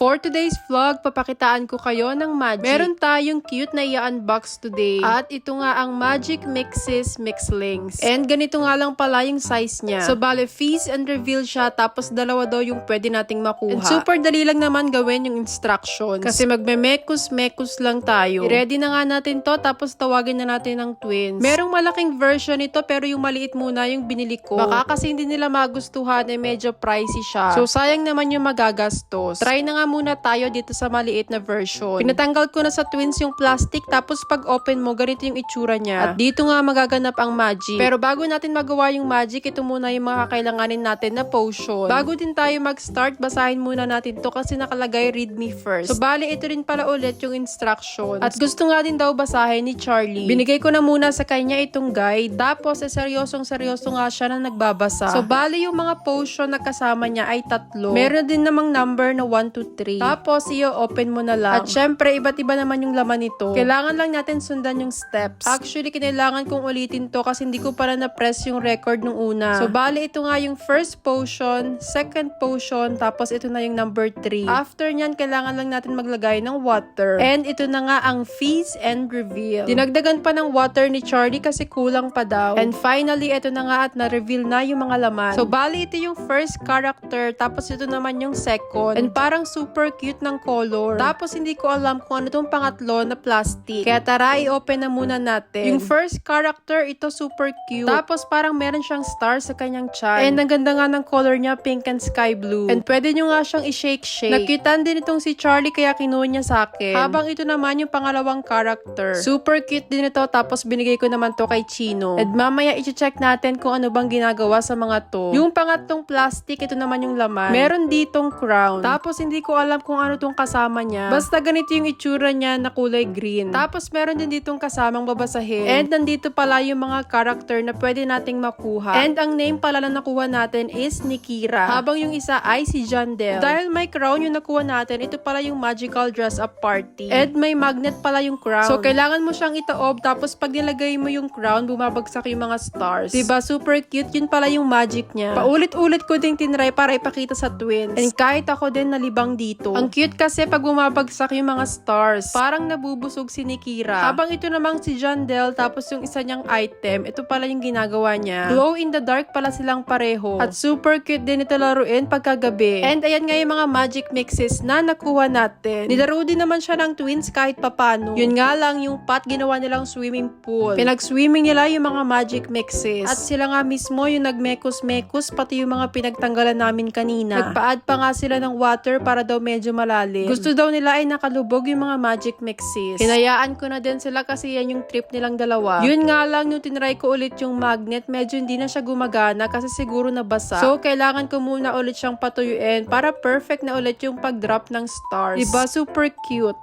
For today's vlog, papakitaan ko kayo ng magic. Meron tayong cute na i-unbox today. At ito nga ang Magic Mixes Mixlings. And ganito nga lang pala yung size niya. So bale, fees and reveal siya tapos dalawa daw yung pwede nating makuha. And super dali lang naman gawin yung instructions. Kasi magme-mekus-mekus lang tayo. I-ready na nga natin to tapos tawagin na natin ng twins. Merong malaking version nito pero yung maliit muna yung binili ko. Baka kasi hindi nila magustuhan eh medyo pricey siya. So sayang naman yung magagastos. Try na nga muna tayo dito sa maliit na version. Pinatanggal ko na sa twins yung plastic tapos pag open mo ganito yung itsura niya. At dito nga magaganap ang magic. Pero bago natin magawa yung magic, ito muna yung mga kakailanganin natin na potion. Bago din tayo mag-start, basahin muna natin to kasi nakalagay read me first. So bali ito rin pala ulit yung instructions. At gusto nga din daw basahin ni Charlie. Binigay ko na muna sa kanya itong guide. Tapos eh, seryosong seryoso nga siya na nagbabasa. So bali yung mga potion na kasama niya ay tatlo. Meron din namang number na 1, 2, 3. Tapos i-open mo na lang. At syempre, iba't iba naman yung laman nito. Kailangan lang natin sundan yung steps. Actually, kinailangan kong ulitin to kasi hindi ko pala na-press yung record nung una. So bali ito nga yung first potion, second potion, tapos ito na yung number 3. After nyan, kailangan lang natin maglagay ng water. And ito na nga ang feast and reveal. Dinagdagan pa ng water ni Charlie kasi kulang pa daw. And finally, ito na nga at na-reveal na yung mga laman. So bali ito yung first character, tapos ito naman yung second. And parang super cute ng color. Tapos hindi ko alam kung ano tong pangatlo na plastic. Kaya tara, i-open na muna natin. Yung first character, ito super cute. Tapos parang meron siyang star sa kanyang chan. And ang ganda nga ng color niya, pink and sky blue. And pwede nyo nga siyang i-shake-shake. Nakitan din itong si Charlie kaya kinuha niya sa akin. Habang ito naman yung pangalawang character. Super cute din ito tapos binigay ko naman to kay Chino. And mamaya i-check natin kung ano bang ginagawa sa mga to. Yung pangatlong plastic, ito naman yung laman. Meron ditong crown. Tapos hindi ko alam kung ano tong kasama niya. Basta ganito yung itsura niya na kulay green. Tapos meron din ditong kasamang babasahin. And nandito pala yung mga character na pwede nating makuha. And ang name pala na nakuha natin is Nikira. Habang yung isa ay si John Del. Dahil may crown yung nakuha natin, ito pala yung magical dress up party. And may magnet pala yung crown. So kailangan mo siyang itaob tapos pag nilagay mo yung crown, bumabagsak yung mga stars. Diba? Super cute. Yun pala yung magic niya. Paulit-ulit ko ding tinry para ipakita sa twins. And kahit ako din nalibang dito. Ang cute kasi pag bumabagsak yung mga stars. Parang nabubusog si Nikira. Habang ito namang si John Del tapos yung isa niyang item, ito pala yung ginagawa niya. Glow in the dark pala silang pareho. At super cute din ito laruin pagkagabi. And ayan nga yung mga magic mixes na nakuha natin. Nilaro din naman siya ng twins kahit papano. Yun nga lang yung pot ginawa nilang swimming pool. Pinag-swimming nila yung mga magic mixes. At sila nga mismo yung nagmekos-mekos pati yung mga pinagtanggalan namin kanina. Nagpa-add pa nga sila ng water para daw medyo malalim. Gusto daw nila ay nakalubog yung mga magic mixes. Hinayaan ko na din sila kasi yan yung trip nilang dalawa. Yun nga lang nung tinry ko ulit yung magnet, medyo hindi na siya gumagana kasi siguro nabasa. So, kailangan ko muna ulit siyang patuyuin para perfect na ulit yung pag-drop ng stars. Diba? Super cute.